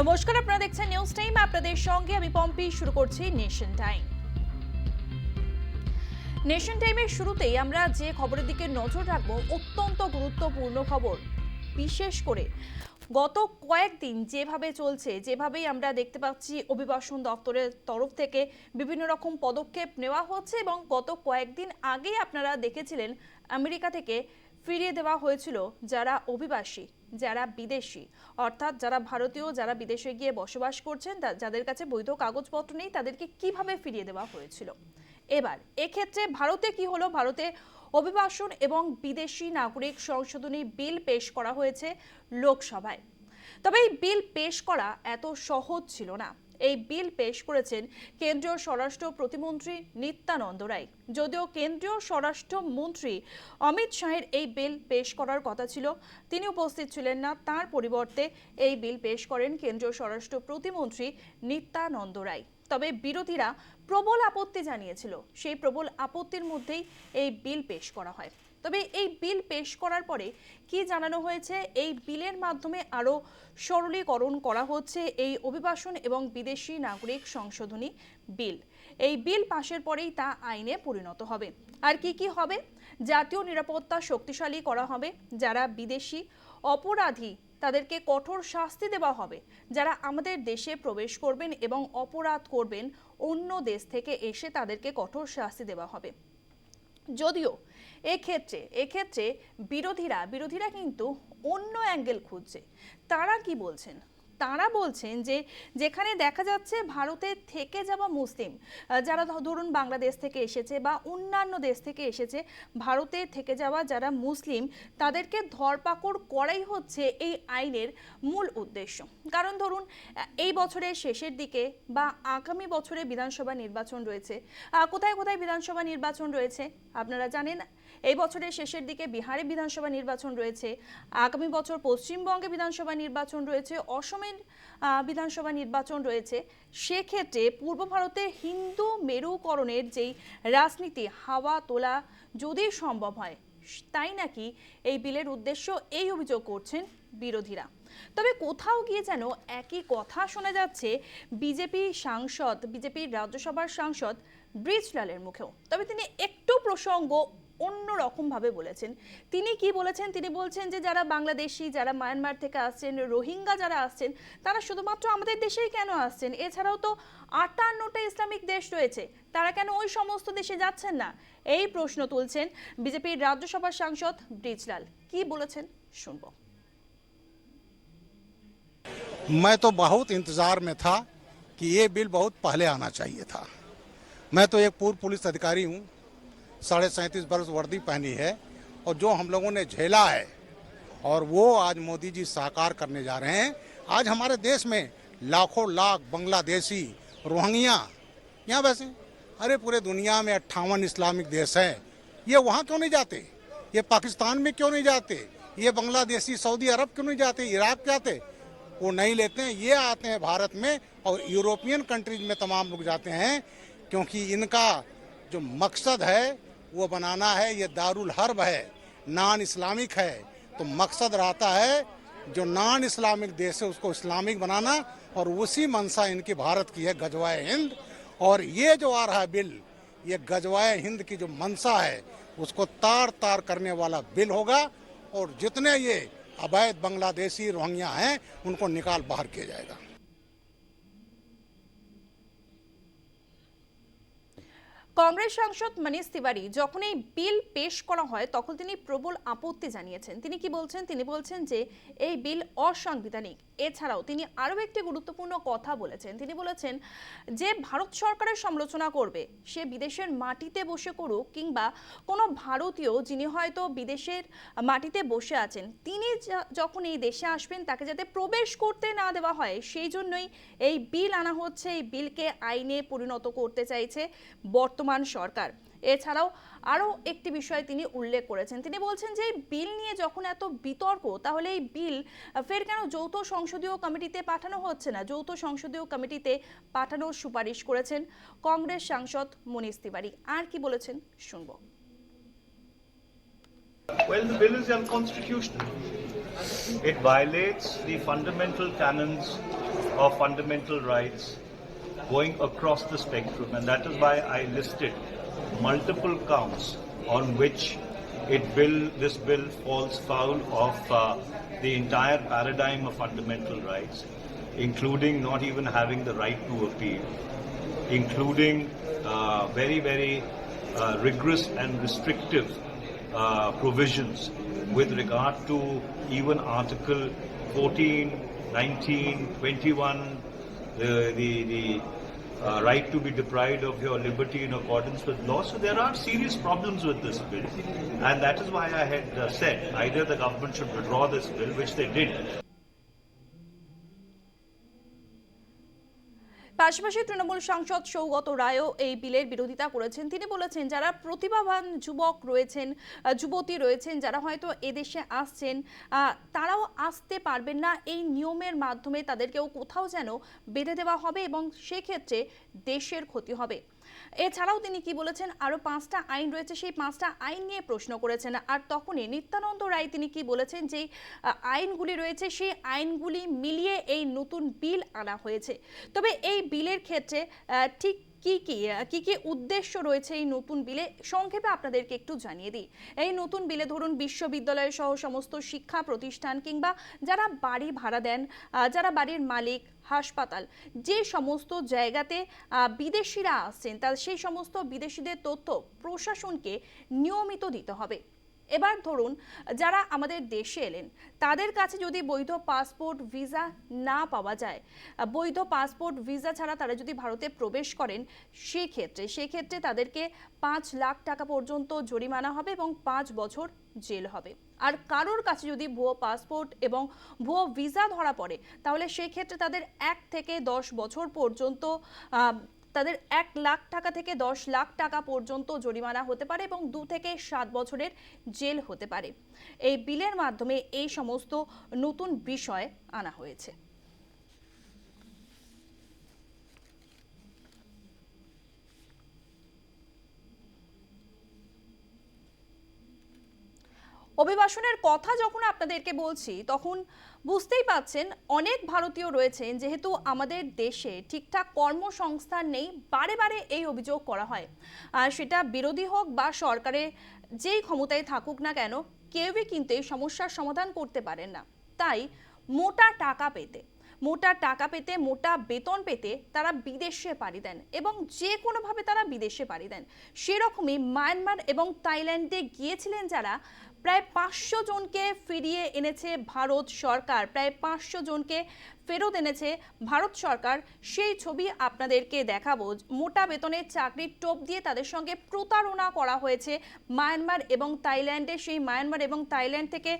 নমস্কার, আপনারা দেখছেন নিউজ টাইম আপনাদের সঙ্গে আমি পম্পি, শুরু করছি নেশন টাইম নেশন টাইমের শুরুতেই আমরা যে খবরের দিকে নজর রাখব, অত্যন্ত গুরুত্বপূর্ণ খবর। বিশেষ করে গত কয়েকদিন যেভাবে চলছে, যেভাবেই আমরা দেখতে পাচ্ছি অভিবাসন দপ্তরের তরফ থেকে বিভিন্ন রকম পদক্ষেপ নেওয়া হচ্ছে এবং গত কয়েকদিন আগেই আপনারা দেখেছিলেন আমেরিকা থেকে ফিরিয়ে দেওয়া হয়েছিল যারা অভিবাসী, যারা বিদেশি। অর্থাৎ যারা ভারতীয়, যারা বিদেশে গিয়ে বসবাস করছেন যাদের কাছে বৈধ কাগজপত্র নেই, তাদেরকে কীভাবে ফিরিয়ে দেওয়া হয়েছিল? এবার, এক্ষেত্রে ভারতে কি হলো? ভারতে অভিবাসন এবং বিদেশি নাগরিক সংশোধনী বিল পেশ করা হয়েছে লোকসভায়। তবে এই বিল পেশ করা এত সহজ ছিল না। এই বিল পেশ করেছেন কেন্দ্রীয় স্বরাষ্ট্র প্রতিমন্ত্রী নিত্যানন্দ রায়। যদিও কেন্দ্রীয় স্বরাষ্ট্র মন্ত্রী অমিত শাহের এই বিল পেশ করার কথা ছিল, তিনি উপস্থিত ছিলেন না। তার পরিবর্তে এই বিল পেশ করেন কেন্দ্রীয় স্বরাষ্ট্র প্রতিমন্ত্রী নিত্যানন্দ রায়। তবে বিরোধীরা প্রবল আপত্তি জানিয়েছিল। সেই প্রবল আপত্তির মধ্যেই এই বিল পেশ করা হয়। তবে এই বিল পেশ করার পরে কি জানানো হয়েছে? এই বিলের মাধ্যমে আরও সরলীকরণ করা হচ্ছে এই অভিবাসন এবং বিদেশি নাগরিক সংশোধনী বিল। এই বিল পাশের পরেই তা আইনে পরিণত হবে। আর কি কি হবে? জাতীয় নিরাপত্তা শক্তিশালী করা হবে। যারা বিদেশি অপরাধী, তাদেরকে কঠোর শাস্তি দেওয়া হবে। যারা আমাদের দেশে প্রবেশ করবেন এবং অপরাধ করবেন, অন্য দেশ থেকে এসে তাদেরকে কঠোর শাস্তি দেওয়া হবে। যদিও এক্ষেত্রে এক্ষেত্রে বিরোধীরা বিরোধীরা কিন্তু অন্য অ্যাঙ্গেল খুঁজছে। তারা কি বলছেন? তারা বলছেন যে যেখানে দেখা যাচ্ছে ভারতে থেকে যাওয়া মুসলিম যারা ধরুন বাংলাদেশ থেকে এসেছে বা অন্যান্য দেশ থেকে এসেছে, ভারতে থেকে যাওয়া যারা মুসলিম, তাদেরকে ধরপাকড় করাই হচ্ছে এই আইনের মূল উদ্দেশ্য। কারণ ধরুন এই বছরের শেষের দিকে বা আগামী বছরে বিধানসভা নির্বাচন রয়েছে কোথায় কোথায় বিধানসভা নির্বাচন রয়েছে, আপনারা জানেন? এই বছরের শেষের দিকে বিহারে বিধানসভা নির্বাচন রয়েছে। আগামী বছর পশ্চিমবঙ্গে বিধানসভা নির্বাচন রয়েছে, অসমের বিধানসভা নির্বাচন রয়েছে। সেক্ষেত্রে পূর্ব ভারতে হিন্দু মেরুকরণের যেই রাজনীতি, হাওয়া তোলা যদি সম্ভব হয়, তাই নাকি এই বিলের উদ্দেশ্য এই অভিযোগ করছেন বিরোধীরা? তবে কোথাও গিয়ে যেন একই কথা শোনা যাচ্ছে বিজেপি সাংসদ, বিজেপির রাজ্যসভার সাংসদ ব্রিজলালের মুখেও। তবে তিনি একটু প্রসঙ্গ অন্য রকমভাবে বলেছেন তিনি কি বলেছেন তিনি বলছেন যে যারা বাংলাদেশি যারা মায়ানমার থেকে আসছেন রোহিঙ্গা যারা আসছেন তারা শুধুমাত্র আমাদের দেশেই কেন আসছেন এছাড়াও তো আটান্নটা ইসলামিক দেশ রয়েছে তারা কেন ওই সমস্ত দেশে যাচ্ছেন না এই প্রশ্ন তুলছেন বিজেপির রাজ্যসভার সাংসদ ব্রিজলাল কি বলেছেন শুনবো मैं तो बहुत इंतजार में था कि ये बिल बहुत पहले आना चाहिए था मैं तो एक पूर्व पुलिस अधिकारी हूँ साढ़े सैंतीस वर्ष वर्दी पहनी है और जो हम लोगों ने झेला है और वो आज मोदी जी साकार करने जा रहे हैं। आज हमारे देश में लाखों लाख बांग्लादेशी रोहिंग्या, यहाँ वैसे, अरे पूरे दुनिया में अट्ठावन इस्लामिक देश हैं। ये वहाँ क्यों नहीं जाते? ये पाकिस्तान में क्यों नहीं जाते? ये बांग्लादेशी, सऊदी अरब क्यों नहीं जाते? इराक जाते? वो नहीं लेते हैं, ये आते हैं भारत में और यूरोपियन कंट्रीज़ में तमाम लोग जाते हैं, क्योंकि इनका जो मकसद है वो बनाना है, ये दारुल हर्ब है, नॉन इस्लामिक है। तो मकसद रहता है जो नॉन इस्लामिक देश है, उसको इस्लामिक बनाना और उसी मनसा इनकी भारत की है गजवाए हिंद। और ये जो आ रहा बिल, ये गजवाए हिंद की जो मनसा है, उसको तार तार करने वाला बिल होगा और जितने ये अवैध बांग्लादेशी रोहिंग्या हैं, उनको निकाल बाहर किया जाएगा। কংগ্রেস সাংসদ মনীষ তিওয়ারি যখন এই বিল পেশ করা হয়, তখন তিনি প্রবল আপত্তি জানিয়েছেন। তিনি কি বলছেন? তিনি বলছেন যে, এই বিল অসাংবিধানিক। এছাড়াও তিনি আরও একটি গুরুত্বপূর্ণ কথা বলেছেন। তিনি বলেছেন যে, ভারত সরকারের সমালোচনা করবে। সে বিদেশের মাটিতে বসে করুক কিংবা কোনো ভারতীয় যিনি হয়তো বিদেশের মাটিতে বসে আছেন, তিনি যখন এই দেশে আসবেন তাকে যাতে প্রবেশ করতে না দেওয়া হয়, সেই জন্যই এই বিল আনা হচ্ছে। এই বিলকে আইনে পরিণত করতে চাইছে বর্তমান সরকার। এছাড়াও আরও একটি বিষয় তিনি উল্লেখ করেছেন। তিনি বলছেন যে বিল নিয়ে যখন এত বিতর্ক তাহলে এই বিল ফের কেন যৌথ সংসদীয় কমিটিতে পাঠানো হচ্ছে না? যৌথ সংসদীয় কমিটিতে পাঠানোর সুপারিশ করেছেন কংগ্রেস সাংসদ মনীষ তিওয়ারি। আর কি বলেছেন? শুনব। Well, the bill is unconstitutional. It violates the fundamental canons of fundamental rights going across the spectrum, and that is why I listed multiple counts on which it bill this bill falls foul of uh, the entire paradigm of fundamental rights, including not even having the right to appeal, including uh, very very uh, rigorous and restrictive uh, provisions with regard to even Article 14, 19, 21, the, the, the uh, right to be deprived of your liberty in accordance with law. So there are serious problems with this bill. And that is why I had uh, said either the government should withdraw this bill, which they did, পাশাপাশি তৃণমূল সাংসদ সৌগত রায়ও এই বিলের বিরোধিতা করেছেন। তিনি বলেছেন, যারা প্রতিভাবান যুবক রয়েছেন যুবতী রয়েছেন, যারা হয়তো এদেশে আসছেন তারাও আসতে পারবেন না। এই নিয়মের মাধ্যমে তাদেরকেও কোথাও যেন বেঁধে দেওয়া হবে এবং সেক্ষেত্রে দেশের ক্ষতি হবে। এছাড়াও তিনি কি বলেছেন? আরও পাঁচটা আইন রয়েছে, সেই পাঁচটা আইন নিয়ে প্রশ্ন করেছেন। আর তখনই নিত্যানন্দ রায় তিনি কি বলেছেন? যে আইনগুলি রয়েছে, সেই আইনগুলি মিলিয়ে এই নতুন বিল আনা হয়েছে। তবে এই বিলের ক্ষেত্রে ঠিক কি কি কি কি উদ্দেশ্য রয়েছে এই নতুন বিলে? সংক্ষেপে আপনাদেরকে একটু জানিয়ে দিই। এই নতুন বিলে ধরুন বিশ্ববিদ্যালয় সহ সমস্ত শিক্ষা প্রতিষ্ঠান কিংবা যারা বাড়ি ভাড়া দেন যারা বাড়ির মালিক, হাসপাতাল, যে সমস্ত জায়গাতে বিদেশিরা আসছেন, তার সেই সমস্ত বিদেশিদের তথ্য প্রশাসনকে নিয়মিত দিতে হবে। এবার ধরুন, যারা আমাদের দেশে এলেন, তাদের কাছে যদি বৈধ পাসপোর্ট ভিসা না পাওয়া যায়, বৈধ পাসপোর্ট ভিসা ছাড়া তারা যদি ভারতে প্রবেশ করেন, সেক্ষেত্রে সেক্ষেত্রে তাদেরকে পাঁচ লাখ টাকা পর্যন্ত জরিমানা হবে এবং পাঁচ বছর জেল হবে। আর কারোর কাছে যদি ভুয়ো পাসপোর্ট এবং ভুয়ো ভিসা ধরা পড়ে, তাহলে সেক্ষেত্রে তাদের এক থেকে দশ বছর পর্যন্ত তাদের এক লাখ টাকা থেকে দশ লাখ টাকা পর্যন্ত জরিমানা হতে পারে এবং দু থেকে সাত বছরের জেল হতে পারে। এই বিলের মাধ্যমে এই সমস্ত নতুন বিষয় আনা হয়েছে। অভিবাসনের কথা যখন আপনাদেরকে বলছি, তখন বুঝতেই পাচ্ছেন অনেক ভারতীয় রয়েছেন, যেহেতু আমাদের দেশে ঠিকঠাক কর্মসংস্থান নেই, বারে বারে এই অভিযোগ করা হয়। আর সেটা বিরোধী হোক বা সরকারের যেই ক্ষমতায় থাকুক না কেন, কেউই কিন্তু এই সমস্যার সমাধান করতে পারেন না। তাই মোটা টাকা পেতে, মোটা টাকা পেতে, মোটা বেতন পেতে তারা বিদেশে পাড়ি দেন এবং যে কোনোভাবে তারা বিদেশে পাড়ি দেন। সেরকমই মায়ানমার এবং থাইল্যান্ডে গিয়েছিলেন যারা প্রায় পাঁচশো জনকে ফিরিয়ে এনেছে ভারত সরকার। প্রায় পাঁচশো জনকে ফেরত এনেছে ভারত সরকার। সেই ছবি আপনাদেরকে দেখাবো। মোটা বেতনের চাকরির টোপ দিয়ে তাদের সঙ্গে প্রতারণা করা হয়েছে মায়ানমার এবং থাইল্যান্ডে। সেই মায়ানমার এবং থাইল্যান্ড থেকে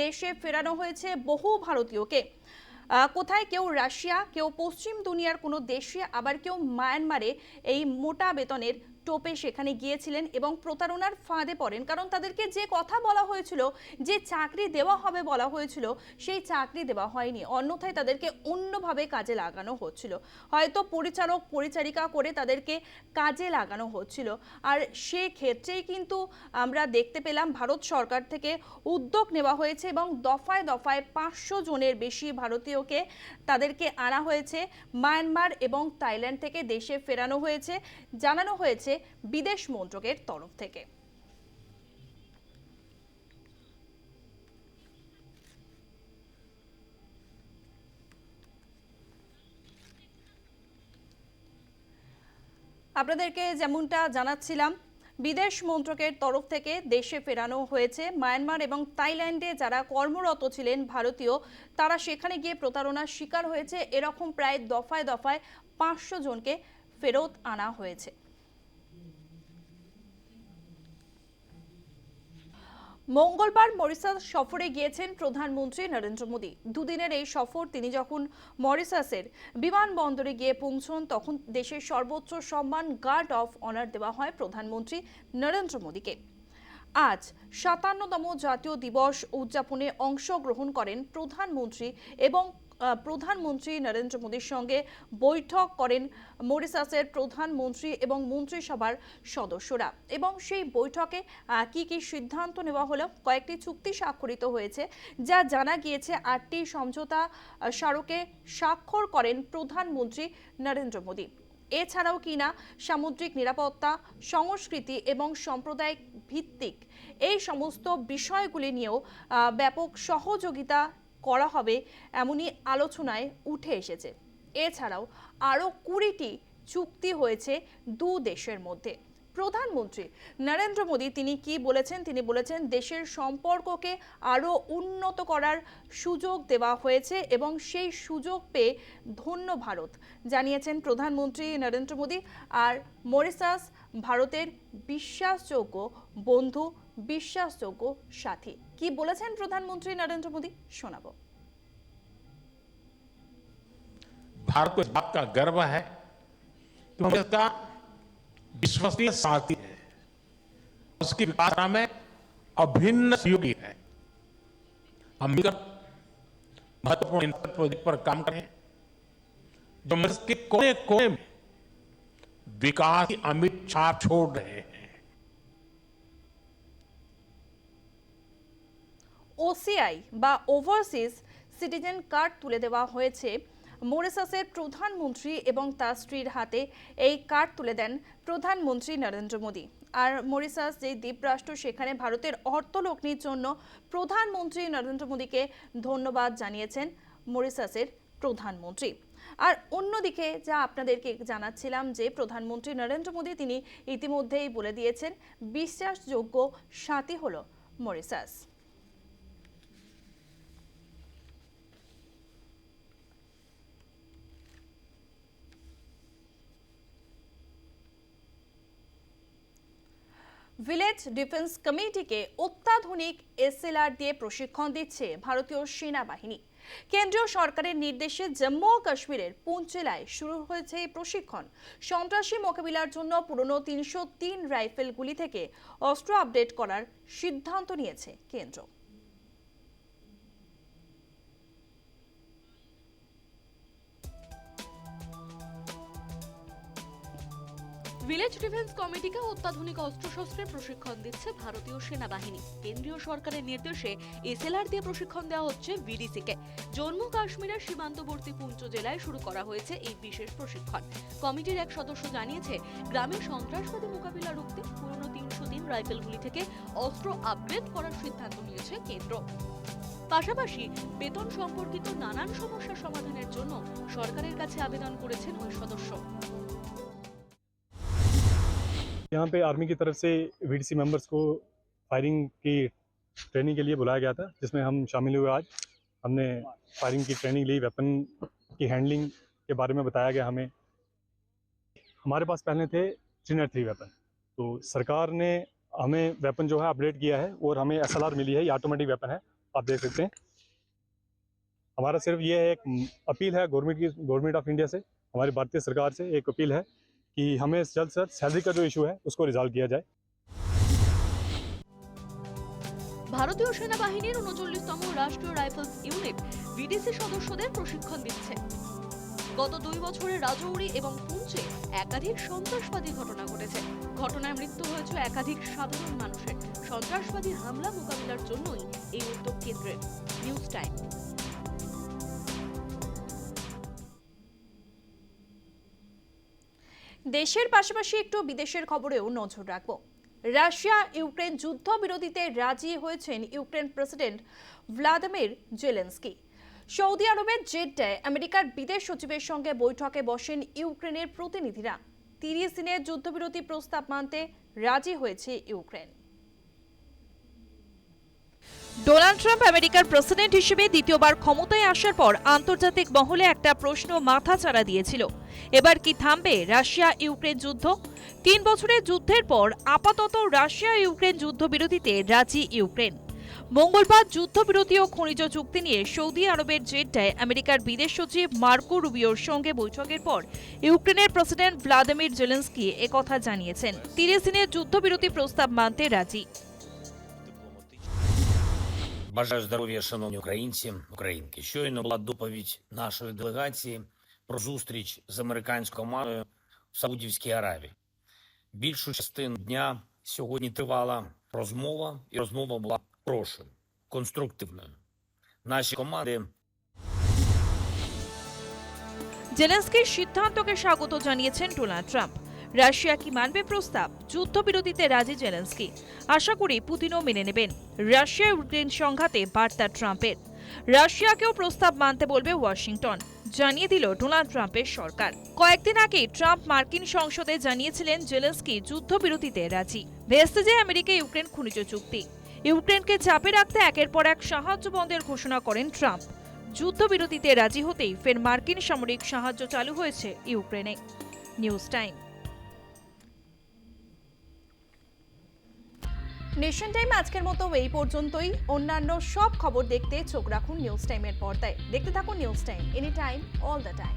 দেশে ফেরানো হয়েছে বহু ভারতীয়কে। কোথায় কেউ রাশিয়া, কেউ পশ্চিম দুনিয়ার কোনো দেশে, আবার কেউ মায়ানমারে এই মোটা বেতনের টোপে সেখানে গিয়েছিলেন এবং প্রতারণার ফাঁদে পড়েন। কারণ তাদেরকে যে কথা বলা হয়েছিল, যে চাকরি দেওয়া হবে বলা হয়েছিল, সেই চাকরি দেওয়া হয়নি। অন্যথায় তাদেরকে অন্যভাবে কাজে লাগানো হচ্ছিল। হয়তো পরিচালক, পরিচারিকা করে তাদেরকে কাজে লাগানো হচ্ছিল। আর সেক্ষেত্রেই কিন্তু আমরা দেখতে পেলাম, ভারত সরকার থেকে উদ্যোগ নেওয়া হয়েছে এবং দফায় দফায় পাঁচশো জনের বেশি ভারতীয়কে তাদেরকে আনা হয়েছে। মায়ানমার এবং থাইল্যান্ড থেকে দেশে ফেরানো হয়েছে। জানানো হয়েছে বিদেশ মন্ত্রকের তরফ থেকে। আপনাদেরকে যেমনটা জানাচ্ছিলাম, বিদেশ মন্ত্রকের তরফ থেকে দেশে ফেরানো হয়েছে। মায়ানমার এবং থাইল্যান্ডে যারা কর্মরত ছিলেন ভারতীয়, তারা সেখানে গিয়ে প্রতারণার শিকার হয়েছে। এরকম প্রায় দফায় দফায় পাঁচশো জনকে ফেরত আনা হয়েছে। মঙ্গলবার মরিসাস সফরে গিয়েছেন প্রধানমন্ত্রী নরেন্দ্র মোদী। দুদিনের এই সফর তিনি যখন মরিসাসের বিমানবন্দরে গিয়ে পৌঁছন, তখন দেশের সর্বোচ্চ সম্মান গার্ড অফ অনার দেওয়া হয় প্রধানমন্ত্রী নরেন্দ্র মোদীকে। আজ সাতান্নতম জাতীয় দিবস উদযাপনে অংশগ্রহণ করেন প্রধানমন্ত্রী এবং প্রধানমন্ত্রী নরেন্দ্র মোদীর সঙ্গে বৈঠক করেন মরিসাসের প্রধানমন্ত্রী এবং মন্ত্রিসভার সদস্যরা। এবং সেই বৈঠকে কি কি সিদ্ধান্ত নেওয়া হলো, কয়েকটি চুক্তি স্বাক্ষরিত হয়েছে, যা জানা গিয়েছে আটটি সমঝোতা স্মারকে স্বাক্ষর করেন প্রধানমন্ত্রী নরেন্দ্র মোদী। এছাড়াও কিনা সামুদ্রিক নিরাপত্তা, সংস্কৃতি এবং সাম্প্রদায়িক ভিত্তিক, এই সমস্ত বিষয়গুলি নিয়েও ব্যাপক সহযোগিতা করা হবে এমনই আলোচনায় উঠে এসেছে। এছাড়াও আরও কুড়িটি চুক্তি হয়েছে দু দেশের মধ্যে। প্রধানমন্ত্রী নরেন্দ্র মোদী তিনি কি বলেছেন? তিনি বলেছেন, দেশের সম্পর্ককে আরও উন্নত করার সুযোগ দেওয়া হয়েছে এবং সেই সুযোগ পেয়ে ধন্য ভারত, জানিয়েছেন প্রধানমন্ত্রী নরেন্দ্র মোদী। আর মরিসাস ভারতের বিশ্বাসযোগ্য বন্ধু, বিশ্বাসযোগ্য সাথী। কি বলেছেন প্রধানমন্ত্রী নরেন্দ্র মোদী শোনাবো भारत को इस बात का गर्व है कि हम इसका विश्वसनीय साथी है उसकी विकास यात्रा में अभिन्न सहयोगी है हम मिलकर महत्वपूर्ण इंफ्रास्ट्रक्चर प्रोजेक्ट पर काम करें जो मिर्च के कोने कोने में विकास की अमिट छाप छोड़ रहे हैं ওসিআই বা ওভারসিজ সিটিজেন কার্ড তুলে দেওয়া হয়েছে। মরিসাসের প্রধানমন্ত্রী এবং তার স্ত্রীর হাতে এই কার্ড তুলে দেন প্রধানমন্ত্রী নরেন্দ্র মোদী। আর মরিসাস যে দ্বীপরাষ্ট্র, সেখানে ভারতের অর্থলগ্নির জন্য প্রধানমন্ত্রী নরেন্দ্র মোদীকে ধন্যবাদ জানিয়েছেন মরিসাসের প্রধানমন্ত্রী। আর অন্যদিকে যা আপনাদেরকে জানাচ্ছিলাম যে প্রধানমন্ত্রী নরেন্দ্র মোদী, তিনি ইতিমধ্যেই বলে দিয়েছেন, বিশ্বাসযোগ্য সাথী হলো মরিসাস ভিলেজ ডিফেন্স কমিটিকে অত্যাধুনিক এসএলআর দিয়ে প্রশিক্ষণ দিচ্ছে ভারতীয় সেনাবাহিনী। কেন্দ্রীয় সরকারের নির্দেশে জম্মু ও কাশ্মীরের পুঞ্চ জেলায় শুরু হয়েছে এই প্রশিক্ষণ। সন্ত্রাসী মোকাবিলার জন্য পুরনো তিনশো তিন রাইফেলগুলি থেকে অস্ত্র আপডেট করার সিদ্ধান্ত নিয়েছে কেন্দ্র। ভিলেজ ডিফেন্স কমিটিকে অত্যাধুনিক অস্ত্রশস্ত্রের প্রশিক্ষণ দিচ্ছে ভারতীয় সেনাবাহিনী। কেন্দ্রীয় সরকারের নির্দেশে এসএলআর দিয়ে প্রশিক্ষণ দেওয়া হচ্ছে ভিডিসিকে। জম্মু কাশ্মীরের সীমান্তবর্তী পুঞ্চ জেলায় শুরু করা হয়েছে এই বিশেষ প্রশিক্ষণ। কমিটির এক সদস্য জানিয়েছে, গ্রামে সন্ত্রাসবাদী মোকাবিলা রুখতে পুরনো তিনশো তিন রাইফেলগুলি থেকে অস্ত্র আপগ্রেড করার সিদ্ধান্ত নিয়েছে কেন্দ্র। পাশাপাশি বেতন সম্পর্কিত নানান সমস্যা সমাধানের জন্য সরকারের কাছে আবেদন করেছেন ওই সদস্য। यहाँ पे आर्मी की तरफ़ से वीडीसी मेंबर्स को फायरिंग की ट्रेनिंग के लिए बुलाया गया था, जिसमें हम शामिल हुए आज। हमने फायरिंग की ट्रेनिंग ली वेपन की हैंडलिंग के बारे में बताया गया हमें। हमारे पास पहले थे थ्री थ्री वेपन तो सरकार ने हमें वेपन जो है अपडेट किया है, और हमें एसएलआर मिली है, ये ऑटोमेटिक वेपन है, आप देख सकते हैं। हमारा सिर्फ़ ये है, एक अपील है गवर्नमेंट की गवर्नमेंट ऑफ़ इंडिया से, हमारी भारतीय सरकार से एक अपील है कि हमें जल्द से जल्द सैलरी का जो इशू है उसको रिजॉल्व किया जाए ভারতীয় সেনাবাহিনীর উনচল্লিশতম রাষ্ট্রীয় রাইফেলস ইউনিট বিডিসি সদস্যদের প্রশিক্ষণ দিচ্ছে গত দুই বছরে রাজৌরি এবং পুঞ্চে একাধিক সন্ত্রাসবাদী ঘটনা ঘটেছে ঘটনায় মৃত্যু হয়েছে একাধিক সাধারণ মানুষের সন্ত্রাসবাদী হামলা মোকাবিলার জন্যই এই উদ্যোগ কেন্দ্রের নিউজ টাইম দেশের পাশাপাশি একটু বিদেশের খবরেও নজর রাখব। রাশিয়া ইউক্রেন যুদ্ধ বিরোধীতে রাজি হয়েছেন Ukraine president Vladimir Zelensky. Saudi আরবের জেড্ডায় আমেরিকার বিদেশ সচিবের সঙ্গে বৈঠকে বসেন ইউক্রেনের প্রতিনিধিরা। তিরিশ দিনের যুদ্ধবিরতি প্রস্তাব মানতে রাজি হয়েছে ইউক্রেন। ডোনাল্ড ট্রাম্প আমেরিকার প্রেসিডেন্ট হিসেবে দ্বিতীয়বার ক্ষমতায় আসার পর আন্তর্জাতিক মহলে একটা প্রশ্ন মাথাচাড়া দিয়েছিল। এবার কি থামবে রাশিয়া ইউক্রেন যুদ্ধ? তিন বছরের যুদ্ধের পর আপাতত রাশিয়া ইউক্রেন যুদ্ধবিরতিতে রাজি ইউক্রেন। মঙ্গলবার যুদ্ধবিরতি ও খনিজ চুক্তি নিয়ে সৌদি আরবের জেড্ডায় আমেরিকার বিদেশ সচিব মার্কো রুবিওর সঙ্গে বৈঠকের পর ইউক্রেনের প্রেসিডেন্ট ভ্লাদিমির জেলেন্সকি একথা জানিয়েছেন। তিরিশ দিনের যুদ্ধবিরতি প্রস্তাব মানতে রাজি। Бажаю здоров'я, шановні українці, українки. Щойно була доповідь нашої делегації про зустріч з американською командою в Саудівській Аравії. Більшу частину дня сьогодні тривала розмова, і розмова була хорошою, конструктивною. Наші команди জেলেন্সকির সিদ্ধান্তকে স্বাগত জানিয়েছেন ডোনাল্ড ট্রাম্প রাশিয়া কি মানবে প্রস্তাব? যুদ্ধবিরতিতে রাজি জেলেন্সকি। আশা করি পুতিনও মেনে নেবেন। রাশিয়া ইউক্রেন সংঘাতে বার্তা ট্রাম্পের। রাশিয়াকেও প্রস্তাব মানতে বলবে ওয়াশিংটন। জানিয়ে দিল ডোনাল্ড ট্রাম্পের সরকার। কয়েকদিন আগেই ট্রাম্প মার্কিন সংসদে জানিয়েছিলেন জেলেন্সকি যুদ্ধবিরতিতে রাজি। ভেস্তে যায় আমেরিকা ইউক্রেন খনিজ চুক্তি। ইউক্রেনকে চাপে রাখতে একের পর এক সাহায্য বন্ধের ঘোষণা করেন ট্রাম্প। যুদ্ধবিরতিতে রাজি হতেই ফের মার্কিন সামরিক সাহায্য চালু হয়েছে ইউক্রেনে নিউজ টাইম। নেশন টাইম আজকের মতো এই পর্যন্তই। অন্যান্য সব খবর দেখতে চোখ রাখুন নিউজ টাইমের পর্দায়। দেখতে থাকুন news time any time all the time